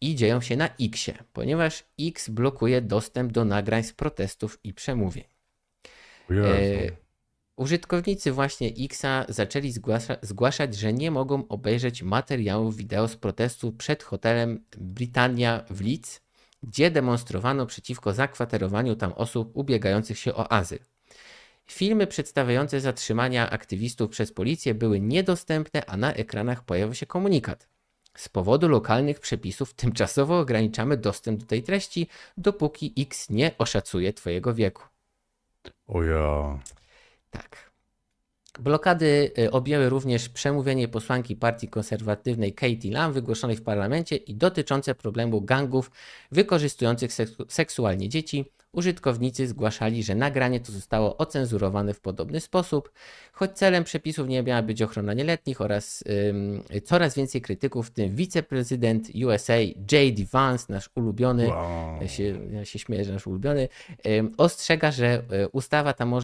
i dzieją się na Xie, ponieważ X blokuje dostęp do nagrań z protestów i przemówień. Jezu. E, Użytkownicy właśnie Xa zaczęli zgłasza, zgłaszać, że nie mogą obejrzeć materiałów wideo z protestu przed hotelem Britannia w Leeds, gdzie demonstrowano przeciwko zakwaterowaniu tam osób ubiegających się o azyl. Filmy przedstawiające zatrzymania aktywistów przez policję były niedostępne, a na ekranach pojawił się komunikat. Z powodu lokalnych przepisów tymczasowo ograniczamy dostęp do tej treści, dopóki X nie oszacuje Twojego wieku. O ja. Tak. Blokady y, objęły również przemówienie posłanki partii konserwatywnej Katie Lam wygłoszonej w parlamencie i dotyczące problemu gangów wykorzystujących seksu- seksualnie dzieci. Użytkownicy zgłaszali, że nagranie to zostało ocenzurowane w podobny sposób, choć celem przepisów nie miała być ochrona nieletnich oraz coraz więcej krytyków, w tym wiceprezydent USA J.D. Vance, nasz ulubiony, Wow. ja się, ja się śmieję, że nasz ulubiony, ostrzega, że y, ustawa ta może